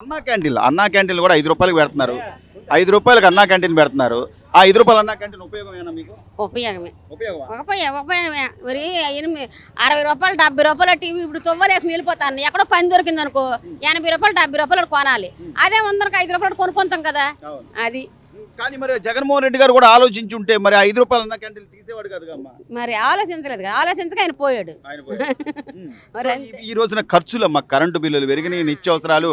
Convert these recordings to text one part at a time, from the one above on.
అన్నా క్యాంటీన్ అన్నా క్యాంటీన్ కూడా ఐదు రూపాయలకి పెడుతున్నారు. ఐదు రూపాయలకి అన్నా క్యాంటీన్ పెడుతున్నారు. ఆ ఐదు రూపాయలు అన్నా క్యాంటీన్ ఉపయోగమేనా మీకు? ఉపయోగమే. ఉపయోగమా? ఉపయోగం ఉపయోగమే. మరి ఎనిమిది అరవై రూపాయలు డెబ్బై రూపాయలు టీవీ ఇప్పుడు తొవ్వలేక నిలిపోతాను ఎక్కడో పని దొరికింది అనుకో ఎనభై రూపాయలు డెబ్బై రూపాయలు కొనాలి. అదే వందరికి ఐదు రూపాయలు కొనుక్కుంటాం కదా. అది. కానీ మరి జగన్మోహన్ రెడ్డి గారు కూడా ఆలోచించి ఉంటే మరి ఐదు రూపాయలు అన్నా క్యాంటీన్ తీసేవాడు కదా అమ్మా మరి ఆలోచించలేదు కదా. ఆలోచించక ఆయన పోయాడు. ఈ- రోజున ఖర్చులు అమ్మా కరెంటు బిల్లులు పెరిగినాయి నిత్యావసరాలు.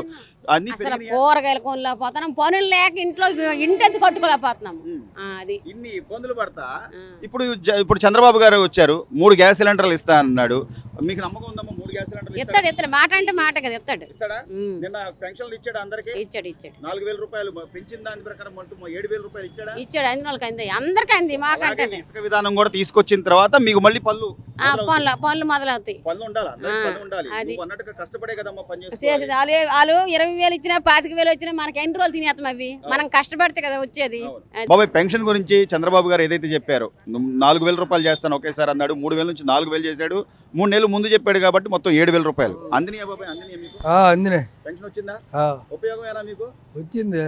అన్ని అసలు కూరగాయలు కొనలేకపోతున్నాం పనులు లేక ఇంట్లో ఇంటెంత కట్టుకోలేకపోతున్నాం. అది. ఇన్ని ఇబ్బందులు పడతా. ఇప్పుడు ఇప్పుడు చంద్రబాబు గారు వచ్చారు మూడు గ్యాస్ సిలిండర్లు ఇస్తా అన్నాడు. మీకు నమ్మకం ఉందమ్మా మూడు గ్యాస్ సిలిండర్లు ఇస్తాడా? ఇస్తాడు మాట అంటే మాట కదా ఇస్తాడు. ఇస్తాడా. నిన్న పెన్షన్లు ఇచ్చాడు అందరికి? ఇచ్చాడు ఇచ్చాడు. నాలుగు వేల రూపాయలు పెంచిన దాని ప్రకారం అంటూ ఏడు వేల రూపాయలు ఇచ్చాడా? ఇచ్చాడు అందిన వాళ్ళకి అంది అందరికి అంది మాకంటే ఇసుక విధానం కూడా తీసుకొచ్చిన తర్వాత మీకు మళ్ళీ పళ్ళు పనులు పనులు మొదలవుతాయి. అది. చేసేది. వాళ్ళు వాళ్ళు ఇరవై వేలు ఇచ్చినా పాతిక వేలు వచ్చినా మనకి ఎన్ని రోజులు తినేస్తాం అవి? మనం కష్టపడితే కదా వచ్చేది. బాబాయ్ పెన్షన్ గురించి చంద్రబాబు గారు ఏదైతే చెప్పారో నాలుగు వేల రూపాయలు చేస్తాను ఒకేసారి అన్నాడు మూడు వేల నుంచి నాలుగు వేలు చేశాడు మూడు నెలలు ముందు చెప్పాడు కాబట్టి మొత్తం ఏడు వేల రూపాయలు. అందినాయా బాబాయ్? అందినాయా మీకు? ఆ, అందినే పెన్షన్ వచ్చిందా? ఆ, ఉపయోగమేనా మీకు? వచ్చింది.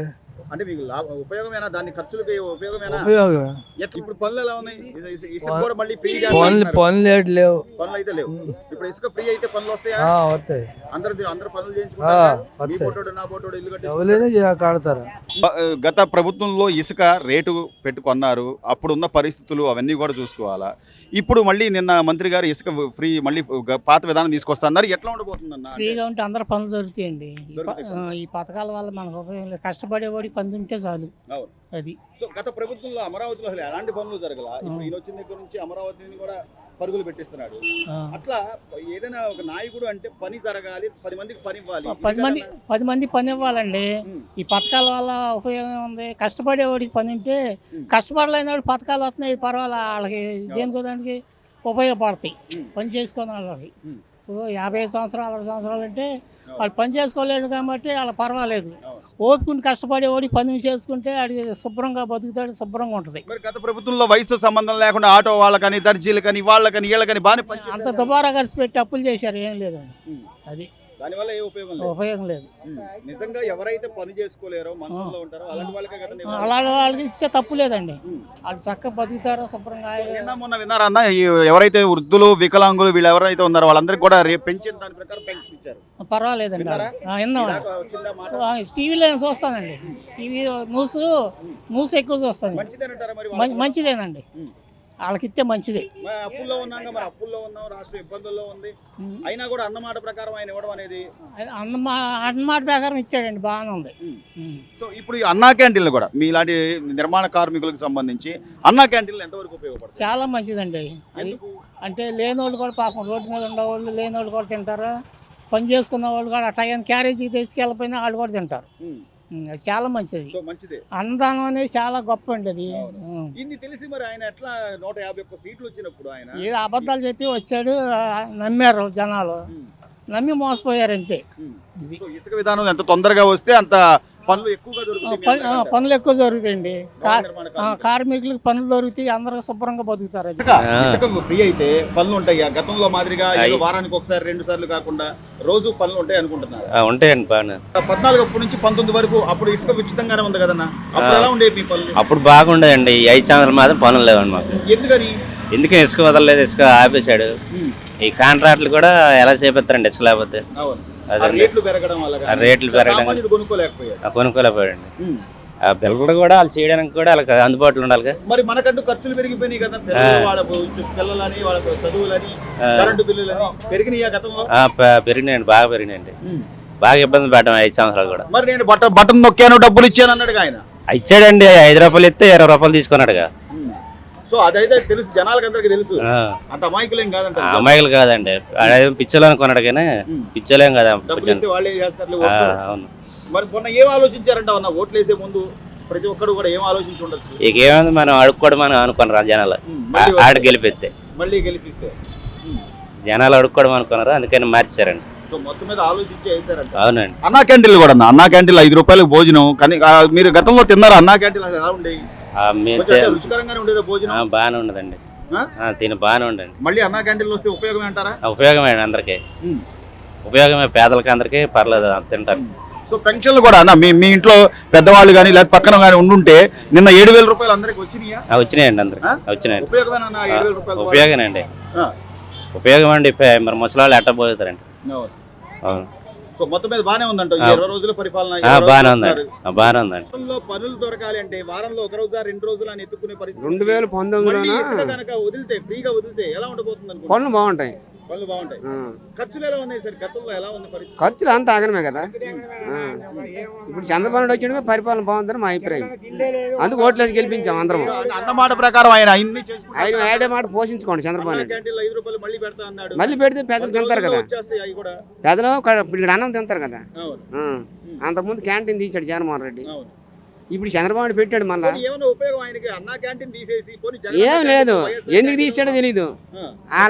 అంటే మీకు ఉపయోగమేనా? దాని ఖర్చులకి ఉపయోగమేనా? ఉపయోగం ఇప్పుడు పనులు ఎలా ఉన్నాయి? ఇసు- ఇసు- ఇసుక కూడా మళ్ళీ ఫ్రీ పనులు పనులు ఏటి లేవు. పనులు అయితే లేవు. ఇప్పుడు ఇసుక ఫ్రీ అయితే పనులు వస్తాయా? ఆ, వస్తాయి. అందరు అందరు పనులు చేయించుకుంటారా? నా ఇల్లు కడతారు. గత ప్రభుత్వంలో ఇసుక రేటు పెట్టుకున్నారు అప్పుడున్న పరిస్థితులు అవన్నీ కూడా చూసుకోవాలా. ఇప్పుడు మళ్ళీ నిన్న మంత్రి గారు ఇసుక ఫ్రీ మళ్ళీ పాత విధానం తీసుకొస్తున్నారు. ఎట్లా ఉండబోతుందన్న? ఫ్రీగా ఉంటే అందరు పనులు దొరుకుతాయండి. ఈ పథకాల వల్ల మనకు ఉపయోగం లేదు. కష్టపడేవాడికి పని ఉంటే చాలు. అది. సో గత ప్రభుత్వంలో అమరావతిలో అసలు ఎలాంటి పనులు జరగల? ఇప్పుడు ఈయన వచ్చిన దగ్గర నుంచి అమరావతిని కూడా పరుగులు పెట్టిస్తున్నాడు. అట్లా ఏదైనా ఒక నాయకుడు అంటే పని జరగాలి పది మందికి పని ఇవ్వాలి. పది మంది పది మంది పని ఇవ్వాలండి. ఈ పథకాల వల్ల ఉపయోగం ఉంది కష్టపడేవాడికి పని ఉంటే. కష్టపడలేని పథకాలు వస్తున్నాయి. పర్వాలేదు వాళ్ళకి దేనికో దానికి ఉపయోగపడతాయి. పని చేసుకునే వాళ్ళకి. ఓ యాభై సంవత్సరాలు అరవై సంవత్సరాలు అంటే వాళ్ళు పని చేసుకోలేడు కాబట్టి వాళ్ళ పర్వాలేదు. ఓపుకుని కష్టపడేవాడికి పని చేసుకుంటే వాడికి శుభ్రంగా బతుకుతాడు శుభ్రంగా ఉంటుంది. మరి గత ప్రభుత్వంలో వయసుతో సంబంధం లేకుండా ఆటో వాళ్ళకని దర్జీలకని వాళ్ళకని వీళ్ళకని బాగానే అంత దుబారా ఖర్చు పెట్టి అప్పులు చేశారు ఏం లేదండి. అది. దానివల్ల ఏ ఉపయోగం లేదు. ఉపయోగం లేదు. నిజంగా ఎవరైతే పని చేసుకోలేరో మంచంలో ఉంటారో అలాంటి వాళ్ళకే కదా. అలాంటి వాళ్ళకి ఇస్తే తప్పు లేదండి. వాళ్ళు చక్కగా బతుకుతారో శుభ్రంగా మొన్న విన్నారా అన్న? ఈ ఎవరైతే వృద్ధులు వికలాంగులు వీళ్ళు ఎవరైతే ఉన్నారో వాళ్ళందరికీ కూడా రేపు పెంచిన దాని ప్రకారం పెన్షన్ ఇచ్చారు. పర్వాలేదండి ఆ, టీవీలో చూస్తానండి. టీవీ న్యూస్ న్యూస్ ఎక్కువ చూస్తాను? మంచిదేనండి. ఉమ్. వాళ్ళకి ఇస్తే మంచిదే అప్పుల్లో ఉన్నాక మరి అప్పుల్లో ఉన్నాం రాష్ట్రం ఇబ్బందుల్లో ఉంది. అయినా కూడా అన్నమాట ప్రకారం ఆయన ఇవ్వడం అనేది అన్నమా అన్నమాట ప్రకారం ఇచ్చాడండి బాగానే ఉంది. సో ఇప్పుడు ఈ అన్నా క్యాంటీన్లు కూడా మీలాంటి నిర్మాణ కార్మికులకు సంబంధించి అన్నా క్యాంటీన్లు ఎంతవరకు ఉపయోగపడతాయి? చాలా మంచిదండి అది అంటే లేని వాళ్ళు కూడా పాపం రోడ్డు మీద ఉండేవాళ్ళు లేని వాళ్ళు కూడా తింటారు. పని చేసుకున్న వాళ్ళు కూడా ఆ టైం క్యారేజీకి తీసుకెళ్ళిపోయినా వాళ్ళు కూడా తింటారు. చాలా మంచిది. సో మంచిదే. అన్నదానం అనేది చాలా గొప్ప అండి అది. ఇన్ని తెలిసి మరి ఆయన ఎట్లా నూట యాభై ఒక్క సీట్లు వచ్చినప్పుడు ఆయన? ఏదో అబద్ధాలు చెప్పి వచ్చాడు నమ్మారు జనాలు. నమ్మి మోసపోయారు అంతే. ఇది. ఇసుక విధానం ఎంత తొందరగా వస్తే అంత పనులు ఎక్కువగా దొరుకుతాయి. పనులు ఎక్కువ జరుగుతాయండి. కార్మికులకు పనులు దొరుకుతాయి అందరూ శుభ్రంగా బతుకుతారు ఫ్రీ అయితే పనులు ఉంటాయి. గతంలో మాదిరిగా. వారానికి ఒకసారి రెండు సార్లు కాకుండా రోజు పనులు ఉంటాయి అనుకుంటున్నారు. ఉంటాయండి బాగానే. పద్నాలుగు అప్పటి నుంచి పంతొమ్మిది వరకు అప్పుడు ఇసుక ఉచితంగానే ఉంది కదన్నా? అప్పుడు. ఎలా ఉండేవి మీ పనులు? అప్పుడు బాగుండేదండి ఈ ఐదు సంవత్సరాలు మాత్రం పనులు లేవండి మాకు. ఎందుకని? ఎందుకని ఇసుక వదలలేదు? ఇసుక ఆపేశాడు. ఉమ్. ఈ కాంట్రాక్ట్లు కూడా ఎలా చేపిస్తారండి ఇసుక లేకపోతే? రేట్లు పెరగడం కొనుక్కోలేకపోయాడు. ఆ పిల్లలు కూడా వాళ్ళు చేయడానికి కూడా వాళ్ళకి అందుబాటులో ఉండాలి కదా. మరి మనకంటూ ఖర్చులు పెరిగిపోయినాయి కదా. పిల్లలు వాళ్ళ పిల్లలని వాళ్ళ చదువులని ఆ, కరెంటు బిల్లులని పెరిగినాయి గతంలో? పెరిగినాయండి బాగా పెరిగినాయండి. ఉమ్. బాగా ఇబ్బంది పడ్డాం ఐదు సంవత్సరాలు కూడా. మరి నేను బట్ట బటన్ నొక్కాను డబ్బులు ఇచ్చాను అన్నాడు ఆయన. ఇచ్చాడండి ఐదు రూపాయలు ఇస్తే ఇరవై రూపాయలు తీసుకున్నాడుగా. సో అదైతే తెలుసు జనాలకు అందరికి తెలుసు. ఆ, అంత అమాయకులేం కాదంట ఆ అమ్మాయిలు కాదండి. అదే పిచ్చోలు అనుకున్నాడు కానీ. పిచ్చోలేం కదా వాళ్ళే చేస్తారు అవును. మరి మొన్న ఏం ఆలోచించారంట అన్న? ఓట్లు వేసే ముందు ప్రతి ఒక్కరు కూడా ఏం ఆలోచించి ఉండొచ్చు? ఇక ఏమైంది మనం అడుక్కోవడం మనం అనుకున్నారు జనాలు. ఆడ గెలిపిస్తే. మళ్ళీ గెలిపిస్తే. జనాలు అడుక్కోవడం అనుకున్నారు అందుకని మార్చారండి. సో మొత్తం మీద ఆలోచించి వేసారంట అవునండి. అన్నా క్యాంటీన్లు కూడా అన్న. అన్నా క్యాంటీన్లు ఐదు రూపాయలకు భోజనం కానీ మీరు గతంలో తిన్నారా? అన్నా క్యాంటీన్ ఎలా ఉండేవి? బాగానే ఉండదండి తిని బాగానే ఉండండి. మళ్ళీ అన్నా క్యాంటీన్లు వస్తే ఉపయోగమే అంటారా? ఉపయోగమే అందరికి. ఉపయోగమే పేదలకి అందరికీ పర్లేదు తింటారు. సో పెన్షన్లు కూడా అన్న మీ మీ ఇంట్లో పెద్దవాళ్ళు కానీ లేదా పక్కన కానీ ఉండుంటే నిన్న ఏడు వేల రూపాయలు అందరికి వచ్చినాయా? వచ్చినాయండి అందరికి? వచ్చినాయండి. ఉపయోగమేనండి. ఉపయోగం అండి మరి ముసలి వాళ్ళు ఎట్ట పోతారండి అవును. సో మొత్తం మీద బానే ఉందంట. ఇరవై రోజుల పరిపాలన బాగానే ఉందండి. బాగానే ఉందండి. పనులు దొరకాలి అంటే వారంలో ఒక రోజు రెండు రోజులు అని ఎత్తుకునే పరిస్థితి. రెండు వేల కనుక వదిలితే ఫ్రీగా వదిలితే ఎలా ఉండబోతుంది? పనులు బాగుంటాయి. పనులు బాగుంటాయి. ఆ. ఖర్చులు ఎలా ఉన్నాయి సార్? గతంలో ఎలా ఉంది పరిస్థితి? ఖర్చులు అంతా ఆగనమే కదా. ఇప్పుడు చంద్రబాబు నాయుడు వచ్చిన పరిపాలన బాగుందని మా అభిప్రాయం. అందుకు ఓట్లేసి గెలిపించాం అందరం సో అన్న- అన్న మాట ప్రకారం ఆయన ఆయన ఏడే మాట పోషించుకోండి చంద్రబాబు నాయుడు. మళ్ళీ పెడతా ప్రజలు తింటారు కదా. ప్రజలు ఇప్పుడు ఇక్కడ అన్నం తింటారు కదా. అంతకుముందు క్యాంటీన్ తీసాడు జగన్మోహన్ రెడ్డి. ఇప్పుడు చంద్రబాబు నాయుడు పెట్టాడు మళ్ళా. ఏం లేదు. ఎందుకు తీసాడో తెలీదు. ఆ,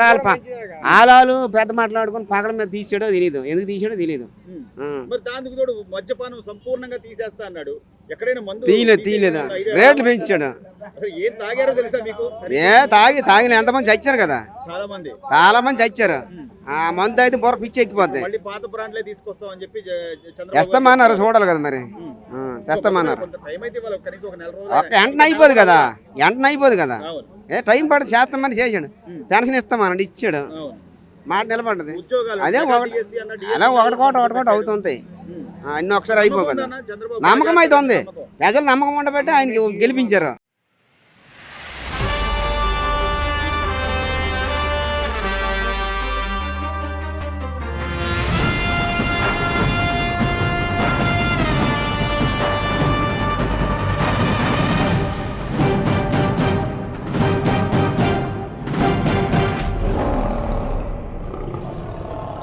ఆలాలు పెద్ద మాట్లాడుకొని పగల మీద తీసాడో తెలీదు. ఎందుకు తీసాడో. ఆ. మరి దానికి తోడు మద్యపానం సంపూర్ణంగా తీసేస్తా అన్నాడు. ఎక్కడైనా మందు తీయలేదు తీయలేదు. రేట్లు? పెంచాడు. ఏం తాగారో తెలుసా మీకు? ఏ తాగి తాగిన ఎంతమంది చచ్చారు కదా? చాలా మంది చాలా మంది చచ్చారు. ఆ మందు అయితే బుర్ర పిచ్చి ఎక్కిపోద్ది. మళ్ళీ పాత బ్రాండ్లే తీసుకొస్తాం అని చెప్పి తెస్తామన్నారు చూడాలి కదా మరి. తెస్తామన్నారు. ఒక వెంటనే అయిపోదు కదా. వెంటనే అయిపోదు కదా. ఏ టైం పడి చేస్తామని చేశాడు. ఉమ్. పెన్షన్ ఇస్తామని ఇచ్చాడు. మాట నిలబడ్డది. అదే ఒకటి- అలా కోట ఒకటి కోట అవుతుంటాయి అన్ని ఒకసారి అయిపో నమ్మకం అయితే ఉంది. ప్రజలు నమ్మకం ఉండబట్టి ఆయనకి గెలిపించారు.